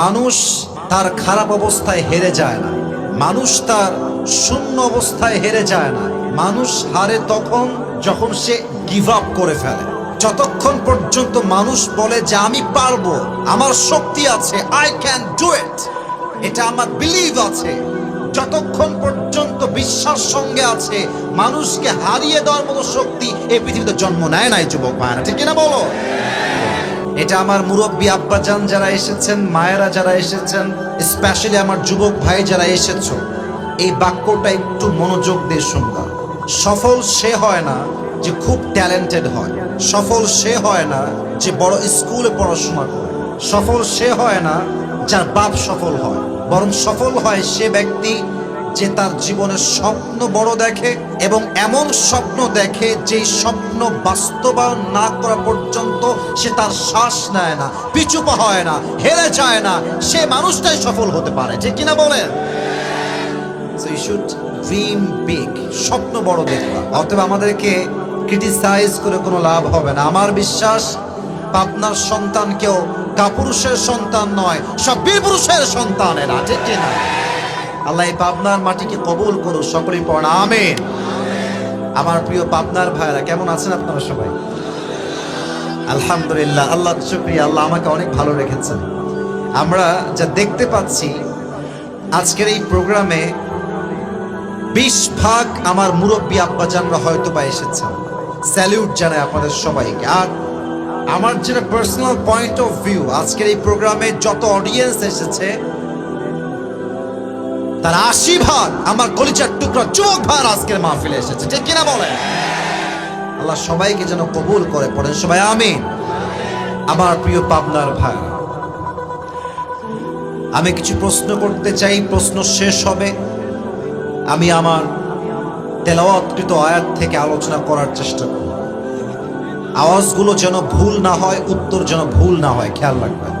মানুষ তার খারাপ অবস্থায় হেরে যায় না। মানুষ তার শূন্য অবস্থায় হেরে যায় না। মানুষ হারে তখন যখন সে গিভ আপ করে ফেলে। যতক্ষণ পর্যন্ত মানুষ বলে যে, আমি পারব, আমার শক্তি আছে আই ক্যান ডু ইট এটা আমার বিলিভ আছে। যতক্ষণ পর্যন্ত বিশ্বাস সঙ্গে আছে, মানুষকে হারিয়ে দেওয়ার মতো শক্তি এই পৃথিবীতে জন্ম নেয় নাই, যুবক ভাইরা ঠিক কিনা বলো? এটা আমার মুরব্বী আব্বাজান যারা এসেছেন, মায়েরা যারা এসেছেন স্পেশালি আমার যুবক ভাই যারা এসেছ, এই বাক্যটা একটু মনোযোগ দিয়ে শুনবা। সফল সে হয় না যে খুব ট্যালেন্টেড হয়। সফল সে হয় না যে বড় স্কুলে পড়াশোনা করে। সফল সে হয় না যার বাপ সফল হয়। বরং সফল হয় সে ব্যক্তি যে তার জীবনের স্বপ্ন বড় দেখে এবং এমন স্বপ্ন দেখে যেই স্বপ্ন বাস্তবায়ন না করা পর্যন্ত সে তার শ্বাস নেয় না পিছু পা হয় না, হেরে যায় না, সে মানুষটাই সফল হতে পারে যে কিনা বিগ স্বপ্ন বড় দেখবা। অতএব আমাদেরকে ক্রিটিসাইজ করে কোনো লাভ হবে না। আমার বিশ্বাস পাবনার সন্তান কেউ কাপুরুষের সন্তান নয়, সব বীর পুরুষের সন্তান এরা ঠিক কিনা? আল্লাহ এই পাবনার মাটিকে কবুল করুক, সকলেই পড়ান, আমেন। আমার প্রিয় পাবনার ভাইরা কেমন আছেন আপনারা সবাই? আলহামদুলিল্লাহ, আল্লাহ শুক্রিয়া, আল্লাহ আমাকে অনেক ভালো রেখেছেন। আমরা যা দেখতে পাচ্ছি, আজকের এই প্রোগ্রামে বিশ ভাগ আমার মুরব্বী আব্বাজানরা হয়তো বা এসেছেন। স্যালিউট জানাই আপনাদের সবাইকে। আর আমার যেটা পার্সোনাল পয়েন্ট অফ ভিউ আজকের এই প্রোগ্রামে যত অডিয়েন্স এসেছে তার আশি ভাগ আমার কলিচার টুকরা, চোখ ভার আজকের মাহফিলে এসেছে। ঠিক কিনা বলেন? আল্লাহ সবাইকে যেন কবুল করে পড়েন। সবাই আমি আমার প্রিয় পাবনার ভাই, আমি কিছু প্রশ্ন করতে চাই, প্রশ্ন শেষ হবে। আমি আমার তেলাওয়াতকৃত আয়াত থেকে আলোচনা করার চেষ্টা করব। আওয়াজগুলো যেন ভুল না হয়, উত্তর যেন ভুল না হয়, খেয়াল রাখবেন।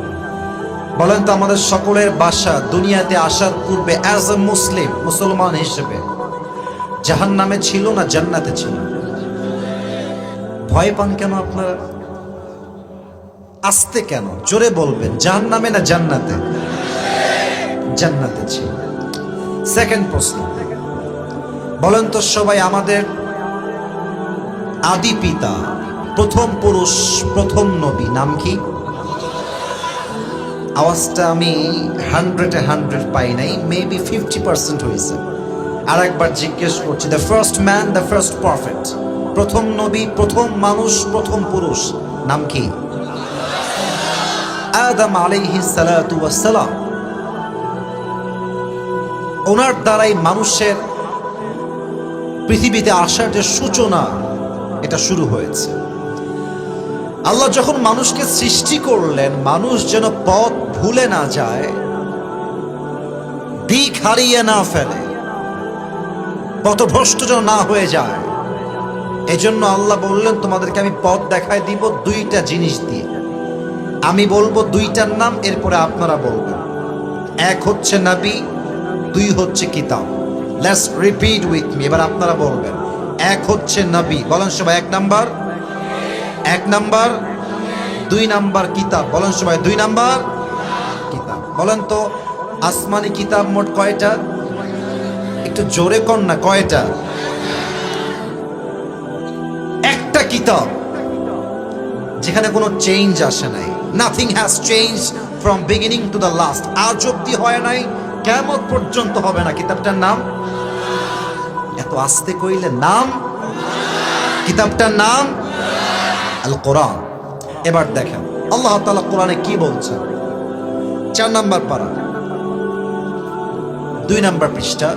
বলেন তো আমাদের সকলের বাসা দুনিয়াতে আসার পূর্বে অ্যাজ এ মুসলিম মুসলমান হিসেবে জাহান নামে ছিল না জান্নাতে ছিল? ভয় পান কেন আপনারা? আসতে কেন? জোরে বলবেন জাহান নামে না জান্নাতে? জান্নাতে ছিল। সেকেন্ড প্রশ্ন, বলেন তো সবাই আমাদের আদি পিতা, প্রথম পুরুষ, প্রথম নবী, নাম কি? আওয়াজটা আমি হান্ড্রেডে হান্ড্রেড পাই নাই মেবি ফিফটি পার্সেন্ট হয়েছে। আর একবার জিজ্ঞেস করছি the first man the first prophet প্রথম নবী, প্রথম মানুষ, প্রথম পুরুষ, নাম কি? আদম আলাইহি সালাতু ওয়াসসালাম। ওনার দ্বারাই মানুষের পৃথিবীতে আসার যে সূচনা, এটা শুরু হয়েছে। আল্লাহ যখন মানুষকে সৃষ্টি করলেন, মানুষ যেন পথ ভুলে না যায়, দিক হারিয়ে না ফেলে পথভ্রষ্ট যেন না হয়ে যায়। এজন্য আল্লাহ বললেন, তোমাদেরকে আমি পথ দেখায় দিব, দুইটা জিনিস দিয়ে। আমি বলব দুইটার নাম, এরপরে আপনারা বলবেন। এক হচ্ছে নবী, দুই হচ্ছে কিতাব। লেটস রিপিট উইথ মি এবার আপনারা বলবেন। এক হচ্ছে নবী, বলেন সবাই এক নাম্বার। এক নাম্বার, দুই নাম্বার কিতাব, বলেন সবাই দুই নাম্বার। বলেন তো, আসমানি কিতাব মোট কয়টা? একটু জোরে কর না, কয়টা? একটা কিতাব যেখানে কোনো চেঞ্জ আসে নাই। Nothing has change from beginning to the last আজ অব্দি হয় নাই, কেমন পর্যন্ত হবে না কিতাবটার নাম? এত আস্তে কইলে নাম? কিতাবটার নাম? আল কোরআন এবার দেখেন, আল্লাহ তাআলা কোরআনে কি বলছেন? চার নাম্বার পারা। দুই নাম্বার পৃষ্ঠা,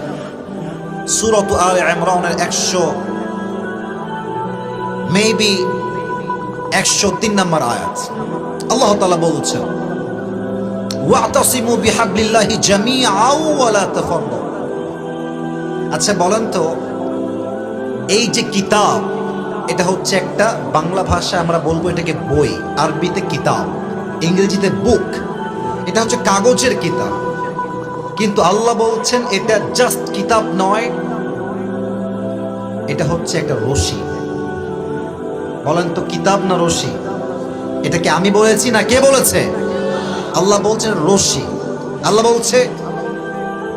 সুরত আল ইমরানের একশো, মেবি একশো তিন নাম্বার আয়াত। আল্লাহ তাআলা বলছেন, ওয়াতাসিমু বিহাবলিল্লাহি জামিআও ওয়ালা তাফাররাকু আচ্ছা বলেন তো, এই যে কিতাব, এটা হচ্ছে একটা বাংলা ভাষায় আমরা বলব এটাকে বই, আরবিতে কিতাব, ইংরেজিতে বুক। এটা হচ্ছে কাগজের কিতাব। কিন্তু আল্লাহ বলছেন, এটা জাস্ট কিতাব নয়, এটা হচ্ছে একটা রশি। বলেন তো, কিতাব না রশি? এটাকে আমি বলেছি না কে বলেছে? আল্লাহ বলছেন, রশি। আল্লাহ বলছে,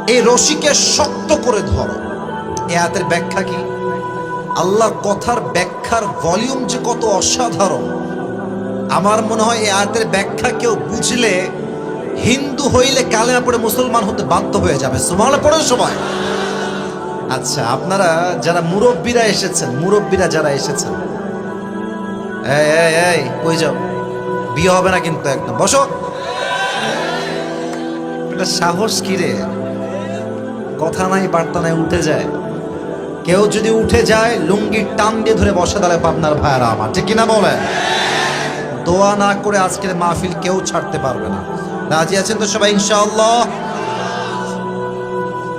এই রশিকে শক্ত করে ধরো। এ আয়াতের ব্যাখ্যা কি? আল্লাহর কথার ব্যাখ্যার ভলিউম যে কত অসাধারণ। আমার মনে হয় এ আয়াতের ব্যাখ্যা কেউ বুঝলে হিন্দু হইলে কালেমা পড়ে মুসলমান হতে বাধ্য হয়ে যাবে। সুমালে পড়ে সময় আচ্ছা আপনারা যারা মুরব্বীরা এসেছেন, মুরব্বীরা যারা এসেছেন। এই যাও? বিয়ে হবে না কিন্তু একদম। বসো। এটা সাহস কিরে কথা নাই, বার্তা নাই, উঠে যায়। কেউ যদি উঠে যায়, লুঙ্গির টান দিয়ে ধরে বসে দাঁড়ায় পাবনার ভাইয়ারা আমার। ঠিক কিনা বলে দোয়া না করে আজকের মাহফিল কেউ ছাড়তে পারবে না। রাজি আছেন তো সবাই, ইনশাআল্লাহ?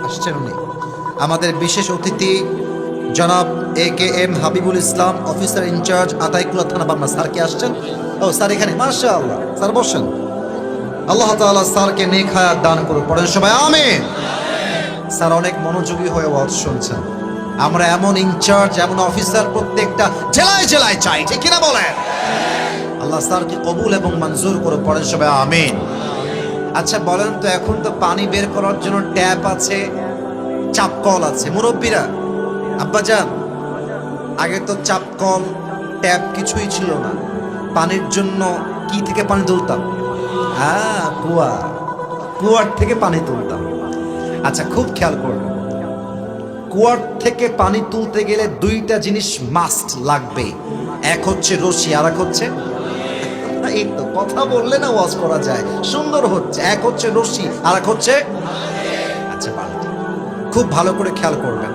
আসছেন উনি। আমাদের বিশেষ অতিথি জনাব A K M Habibul Islam, officer in charge Ataikula থানা পাবনা স্যার কি আসছেন? ও, স্যার এখানে। মাশা আল্লাহ স্যার বসেন। আল্লাহ তাআলা স্যারকে নেক হায়াত দান করুন পড়েন সবাই, আমিন। স্যার অনেক মনোযোগী হয়ে ওয়াজ শুনছেন। আমরা এমন ইনচার্জ, এমন অফিসার প্রত্যেকটা জেলায় জেলায় চাই, ঠিক কিনা বলেন? আল্লাহ স্যারকে কবুল এবং মঞ্জুর করে পড়েন সবাই, আমিন। আচ্ছা বলেন তো, এখন তো পানি বের করার জন্য ট্যাপ আছে চাপ কল আছে। মুরব্বীরা আব্বা যান আগে তো চাপ কল ট্যাপ কিছুই ছিল না। পানির জন্য কি থেকে পানি তুলতাম? হ্যাঁ কুয়া কুয়ার থেকে পানি তুলতাম। আচ্ছা খুব খেয়াল করবেন কুয়ার থেকে পানি তুলতে গেলে দুইটা জিনিস মাস্ট লাগবে। এক হচ্ছে রশি আর এক হচ্ছে এই তো কথা বললে না ওয়াজ করা যায়। সুন্দর হচ্ছে। এক হচ্ছে রশি আর এক হচ্ছে আচ্ছা বালতি খুব ভালো করে খেয়াল করবেন।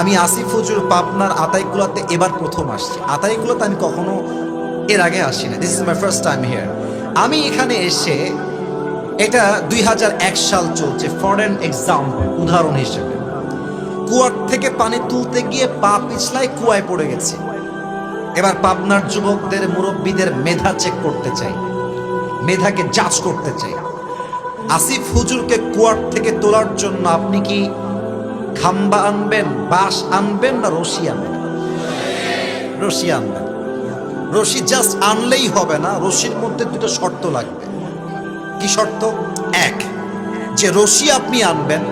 আমি আসিফ হুজুর পাবনার আতাইকুলাতে এবার প্রথম আসছি। আতাইকুলাতে আমি কখনো এর আগে আসি না this is my first time here আমি এখানে এসে এটা দুই হাজার এক সাল চলছে ফরেন এক্সাম্পল উদাহরণ হিসেবে। কুয়ার থেকে পানি তুলতে গিয়ে পা পিছলায় কুয়ায় পড়ে গেছে। এবার পাবনার যুবকদের মুরব্বীদের মেধা চেক করতে চাই। মেধাকে যাচ করতে চাই। আসিফ হুজুরকে কুয়ার থেকে তোলার জন্য আপনি কি খাম্বা আনবেন, বাঁশ আনবেন না রশি আনবেন? রশি আনবেন। রশি জাস্ট আনলেই হবে না, রশির মধ্যে দুটো শর্ত লাগবে। কি শর্ত? এক, যে রশি আপনি আনবেন,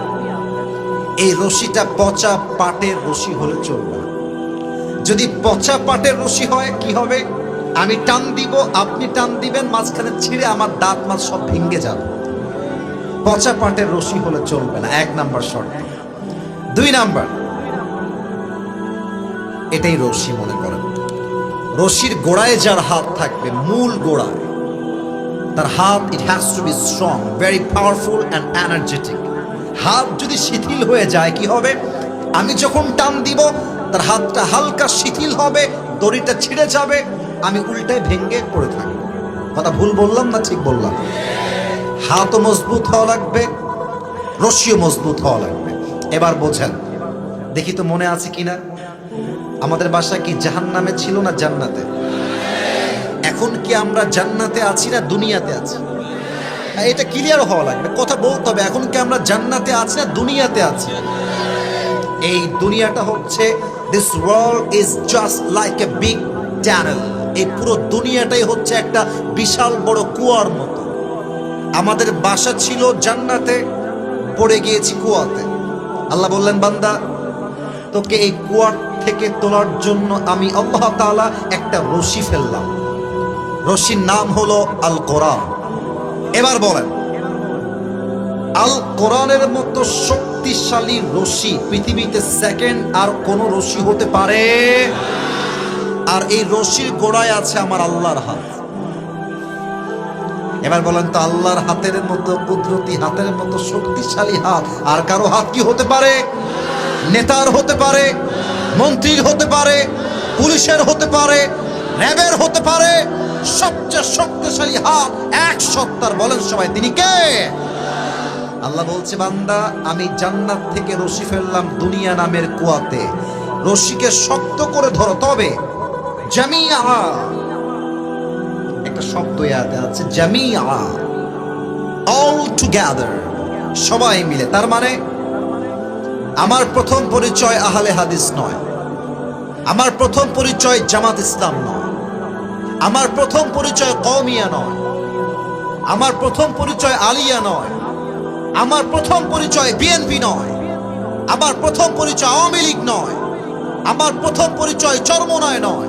এই রশিটা পচা পাটের রশি হলে চলবে যদি পচা পাটের রশি হয়, কি হবে? আমি টান দিব, আপনি টান দিবেন, মাঝখানে ছিঁড়ে আমার দাঁত মাছ সব ভেঙে যাবে। পচা পাটের রশি হলে চলবে না। এক নাম্বার শর্ত। দুই নাম্বার। এটাই রশি মনে করেন। রশির গোড়ায় যার হাত থাকবে, মূল গোড়ায়, তার হাত it has to be strong very powerful and energetic হাত যদি শিথিল হয়ে যায়, কি হবে? আমি যখন টান দিব তার হাতটা হালকা শিথিল হবে, দড়িটা ছিঁড়ে যাবে। আমি উল্টায় ভেঙ্গে পড়ে থাকব। কথা ভুল বললাম না ঠিক বললাম? হাতও মজবুত হওয়া লাগবে, রশিও মজবুত হওয়া লাগবে। এবার বোঝেন, দেখি তো মনে আছে কিনা? আমাদের বাসা কি জাহান নামে ছিল না জান্নাতে? এখন কি আমরা জান্নাতে আছি না দুনিয়াতে আছি? এটা ক্লিয়ার হওয়া লাগবে, কথা বলতে হবে। এখন কি আমরা জান্নাতে আছি না দুনিয়াতে আছি? এই দুনিয়াটা হচ্ছে this world is just like a big channel এই পুরো দুনিয়াটাই হচ্ছে একটা বিশাল বড় কুয়ার মতো। আমাদের বাসা ছিল জান্নাতে, পড়ে গিয়েছি কুয়াতে। আল্লাহ বললেন, বান্দা, তোকে এই কুয়ার থেকে তোলার জন্য আমি আল্লাহ তাআলা একটা রশি ফেললাম। রশির নাম হলো আল কোরআন। এবার বলেন, আল কোরআনের মতো শক্তিশালী রশি পৃথিবীতে সেকেন্ড আর কোন রশি হতে পারে। আর এই রশির গোড়ায় আছে আমার আল্লাহর হাত। এবার বলেন তো আল্লাহর হাতের মতো কুদরতি, হাতের মতো শক্তিশালী হাত, আর কারও হাত কি হতে পারে? নেতার হতে পারে, মন্ত্রীর হতে পারে, পুলিশের হতে পারে, র্যাবের হতে পারে। সবচেয়ে শক্তিশালী হাত এক সত্তার বলেন সবাই, তিনি কে? আল্লাহ বলছে, বান্দা, আমি জান্নাত থেকে রশি ফেললাম দুনিয়া নামের কুয়াতে। রশিকে শক্ত করে ধরো, তবে জামিয়া। একটা শব্দ ইয়াতে আছে, জামিয়া। অল টুগেদার সবাই মিলে। তার মানে আমার প্রথম পরিচয় আহলে হাদিস নয়। আমার প্রথম পরিচয় জামাত ইসলাম নয়। আমার প্রথম পরিচয় কওমিয়া নয়। আমার প্রথম পরিচয় আলিয়া নয়। আমার প্রথম পরিচয় বিএনপি নয়। আমার প্রথম পরিচয় আওয়ামী লীগ নয়। আমার প্রথম পরিচয় চরমনায় নয়।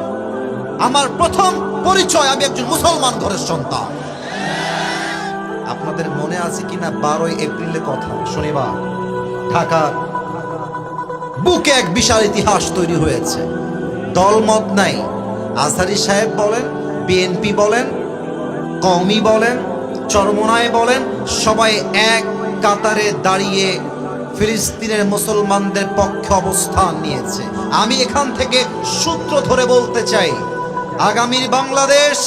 আমার প্রথম পরিচয় আমি একজন মুসলমান ঘরের সন্তান। আপনাদের মনে আছে কিনা বারোই এপ্রিলের কথা? শনিবার। ঢাকার বুকে এক বিশাল ইতিহাস তৈরি হয়েছে। দলমত নাই। আজহারি সাহেব বলেন বিএনপি বলেন কমি বলেন, চরমনায় বলেন, সবাই এক কাতারে দাঁড়িয়ে ফিলিস্তিনের মুসলমানদের পক্ষে অবস্থান নিয়েছে। আমি এখান থেকে সূত্র ধরে বলতে চাই, আগামীর বাংলাদেশ,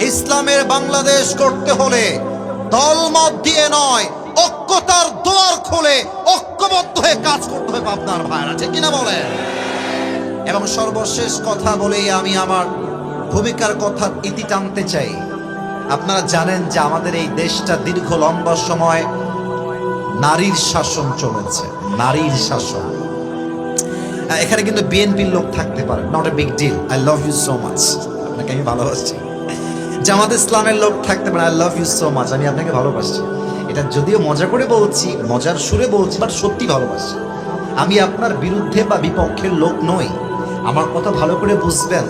ইসলামের বাংলাদেশ করতে হলে দলমত দিয়ে নয়, ঐক্যতার দোয়ার খুলে ঐক্যবদ্ধ হয়ে কাজ করতে হবে আপনার ভাইরা, ঠিক কিনা বলেন? এবং সর্বশেষ কথা বলেই আমি আমার ভূমিকার কথা ইতি টানতে চাই। আপনারা জানেন যে আমাদের এই দেশটা দীর্ঘ লম্বা সময় নারীর শাসন চলেছে, নারীর শাসন। এখানে কিন্তু বিএনপির লোক থাকতে পারে not a big deal I love you so much আপনাকে আমি ভালোবাসি। জামাত ইসলামের লোক থাকতে পারে I love you so much আমি আপনাকে ভালোবাসি। এটা যদিও মজা করে বলছি, মজার সুরে বলছি বাট সত্যি ভালোবাসি। আমি আপনার বিরুদ্ধে বা বিপক্ষের লোক নই। আমার কথা ভালো করে বুঝবেন।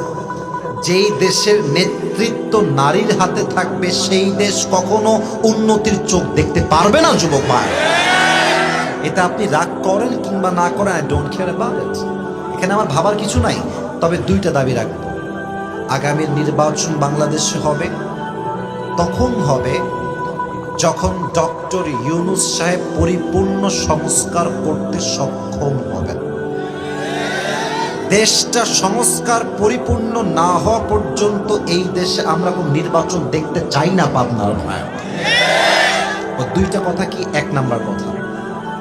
যেই দেশের নেতৃত্ব নারীর হাতে থাকবে, সেই দেশ কখনো উন্নতির চোখ দেখতে পারবে না, যুবক ভাই। এটা আপনি রাগ করেন কিংবা না করেন আই ডোন্ট কেয়ার অ্যাবাউট এখানে আমার ভাবার কিছু নাই, তবে দুইটা দাবি রাখব। আগামীর নির্বাচন বাংলাদেশে হবে, তখন হবে যখন ডক্টর ইউনুস সাহেব পরিপূর্ণ সংস্কার করতে সক্ষম হবেন। দেশটা সংস্কার পরিপূর্ণ না হওয়া পর্যন্ত এই দেশে আমরা কোন নির্বাচন দেখতে চাই না পাবনার ও দুইটা কথা কি? এক নাম্বার কথা।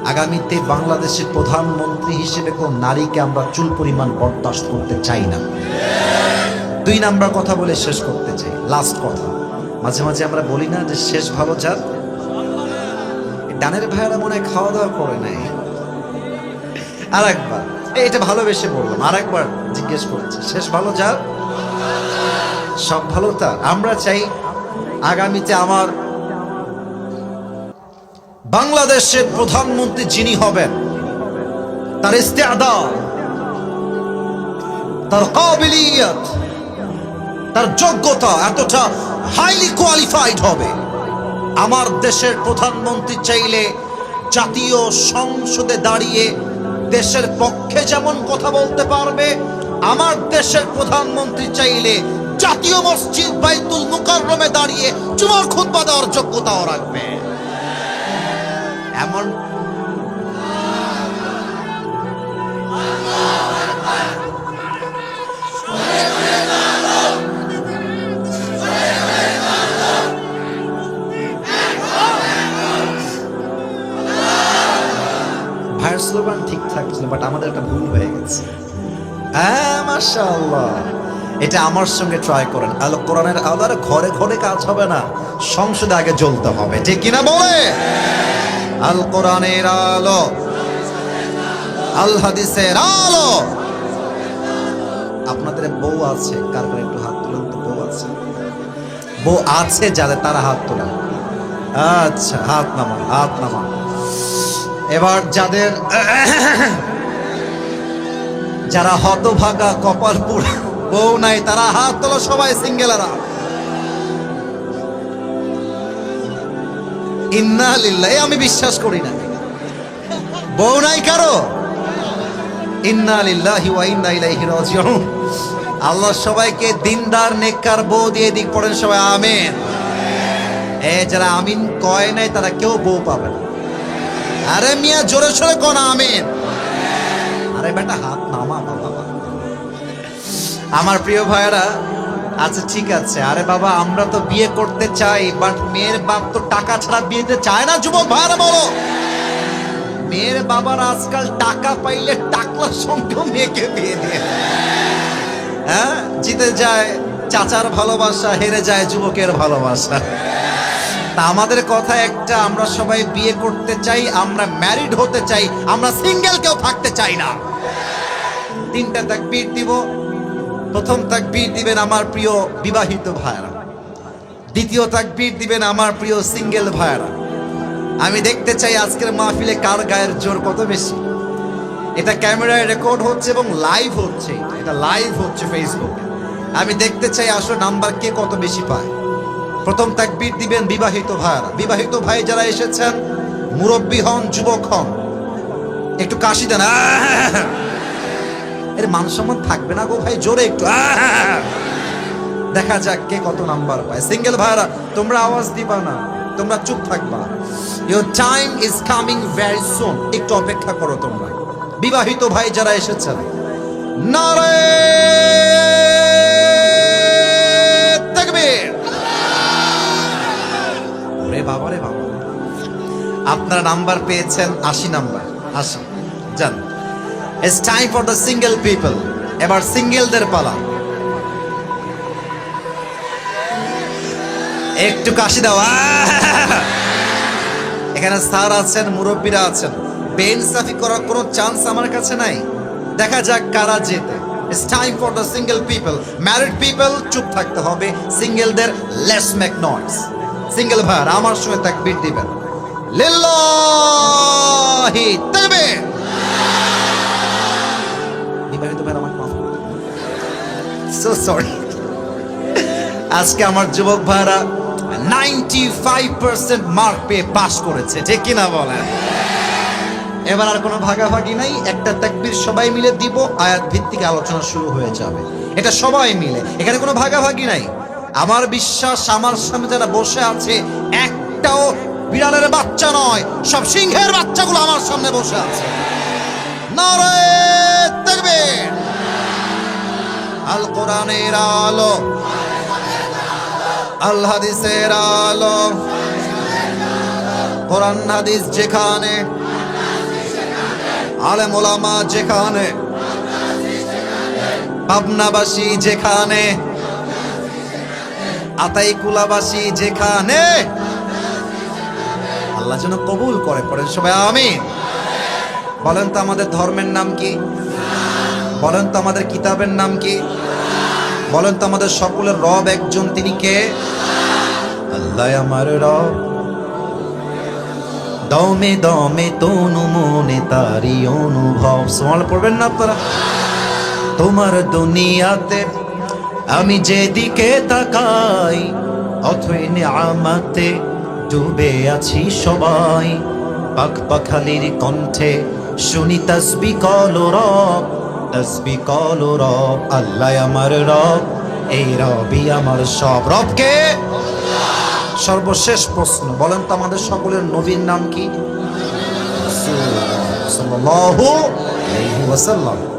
আগামীতে বাংলাদেশের প্রধানমন্ত্রী হিসেবে কোন নারীকে আমরা চুল পরিমাণ বরদাস্ত করতে চাই না। দুই নাম্বার কথা বলে শেষ করতে চাই। লাস্ট কথা। মাঝে মাঝে আমরা বলি না যে শেষ ভালো যার ডানের ভাইয়েরা মনে হয় খাওয়া দাওয়া করে নাই। আর একবার এটা ভালোবেসে বললাম আর একবার জিজ্ঞেস করেছে। শেষ ভালো যার? সব ভালো তার। আমরা চাই আগামীতে আমার বাংলাদেশের প্রধানমন্ত্রী যিনি হবেন, তার ইস্তেআদা তার কাবিলিয়ত, তার যোগ্যতা এতটা হাইলি কোয়ালিফাইড হবে। আমার দেশের প্রধানমন্ত্রী চাইলে জাতীয় সংসদে দাঁড়িয়ে দেশের পক্ষে যেমন কথা বলতে পারবে, আমার দেশের প্রধানমন্ত্রী চাইলে জাতীয় মসজিদ বাইতুল মুকাররমে দাঁড়িয়ে জুমার খুতবা দেওয়ার যোগ্যতাও রাখবে। এমন বাট আমাদের একটা ভুল হয়ে গেছে। হ্যাঁ মাশাআল্লাহ। এটা আমার সঙ্গে ট্রাই করেন। আল কোরআনের আলার ঘরে ঘরে কাজ হবে না, সংসদে আগে জ্বলতে হবে। ঠিক কিনা বলে? আল কোরআনের আলো। আল হাদিসের আলো। আপনাদের বউ আছে, কার কার একটু হাত তুলেন তো, বউ আছে। বউ আছে যাদের, তারা হাত তোলেন। আচ্ছা হাত নামান হাত নামান। এবার যাদের যারা হতভাগা কপাল পুরা বউ নাই, তারা হাত তোলো সবাই সিঙ্গেলারা। ইন্না লিল্লাহ, এ আমি বিশ্বাস করি না। বউ নাই কারও? ইন্না লিল্লাহি ওয়া ইন্না ইলাইহি রাজিউন। আল্লাহ সবাইকে দিনদার, নেককার, বউ দিয়ে দিক পড়েন সবাই, আমিন। এ যারা আমিন কয় নাই, তারা কেউ বউ পাবে না। আরে মিয়া, জোরে সোরে কোন, আমিন। আরে বেটা হাত নামা, বাবা আমার প্রিয় ভাইয়েরা আচ্ছা ঠিক আছে। আরে বাবা, আমরা তো বিয়ে করতে চাই বাট মেয়ের বাপ তো টাকা ছাড়া বিয়েতে চায় না, যুবক ভাইয়েরা, বলো। মেয়ের বাবার আজকাল টাকা পাইলে টাকলার সঙ্গে মেয়েকে বিয়ে দিয়ে। হ্যাঁ? জিতে যায়, চাচার ভালোবাসা, হেরে যায় যুবকের ভালোবাসা। তা আমাদের কথা একটা, আমরা সবাই বিয়ে করতে চাই, আমরা ম্যারিড হতে চাই, আমরা সিঙ্গেল কেউ থাকতে চাই না। তিনটা তাকবীর দিব। প্রথম তাকবীর দিবেন আমার প্রিয় বিবাহিত ভাইরা দ্বিতীয় তাকবীর দিবেন আমার প্রিয় সিঙ্গেল ভাইরা আমি দেখতে চাই আজকের মাহফিলে কার গায়ের জোর কত বেশি। এটা ক্যামেরায় রেকর্ড হচ্ছে এবং লাইভ হচ্ছে। এটা লাইভ হচ্ছে ফেসবুক আমি দেখতে চাই আসলে নাম্বার কে কত বেশি পায়। প্রথম তাকবীর দিবেন বিবাহিত ভাইরা বিবাহিত ভাই যারা এসেছেন, মুরব্বী হন, যুবক হন। একটু কাশি দেন! এর মান সম্মান থাকবে না গো ভাই, জোরে একটু! দেখা যাক কে কত নাম্বার পায়। সিঙ্গেল ভাইরা, তোমরা আওয়াজ দিবা না, তোমরা চুপ থাকবা। Your time is coming very soon একটু অপেক্ষা করো তোমরা। বিবাহিত ভাই যারা এসেছেন নারে আপনারা নাম্বার পেয়েছেন আশি নাম্বার। আশি যান। It's time for the single people এবার সিঙ্গেলদের পালা। একটু কাশি দাও। এখানে স্যার আছেন, মুরব্বীরা আছেন। বেনসাফি করার কোনো চান্স আমার কাছে নাই। দেখা যাক কারা জেতে। It's time for the single people married people চুপ থাকতে হবে। সিঙ্গেলদের লেস মেক নয়েজ সিঙ্গেল ভাইয়ার আমার সঙ্গে তাকবীর দিবেন। লিল্লাহি তাকবীর বিবাহিত ভাইয়ার আমাকে মাফ সো সরি আজকে আমার যুবক ভাইরা নাইনটি ফাইভ পার্সেন্ট মার্ক পেয়ে পাশ করেছে, ঠিক কিনা বলেন? এবার আর কোনো ভাগাভাগি নাই, একটা তাকবির সবাই মিলে দিব, আয়াত ভিত্তিক আলোচনা শুরু হয়ে যাবে। এটা সবাই মিলে, এখানে কোনো ভাগাভাগি নাই। আমার বিশ্বাস, আমার সামনে যারা বসে আছে, একটাও বিড়ালের বাচ্চা নয়, সব সিংহের বাচ্চাগুলো আমার সামনে বসে আছে। তাকবীর আল কোরআনের আলো। আল হাদিসের আলো। কোরআন, হাদিস যেখানে। আলেম ওলামা যেখানে। পাবনাবাসী যেখানে। আতাইকুলাবাসী যেখানে। আল্লাহ যেন কবুল করে, পড়েন সবাই, আমিন। বলেন তো আমাদের ধর্মের নাম কি? বলেন তো আমাদের কিতাবের নাম কি? বলেন তো আমাদের সকলের রব একজন, তিনি কে? আল্লাহ আমার রব। দমে দমে তনু মনে তারি অনুভব। সমাল পড়বেন না আপনারা? তোমার দুনিয়াতে আমি যেদিকে তাকাই, অথই আমাতে ডুবে আছি সবাই। পাখ পাখালির কণ্ঠে শুনি তসবি কল রব, তসবি কল রব, আল্লাহ আমার রব, এই রবি আমার সব। রবকে সর্বশেষ প্রশ্ন, বলেন তো আমাদের সকলের নবীর নাম কি? সাল্লাল্লাহু আলাইহি ওয়াসাল্লাম।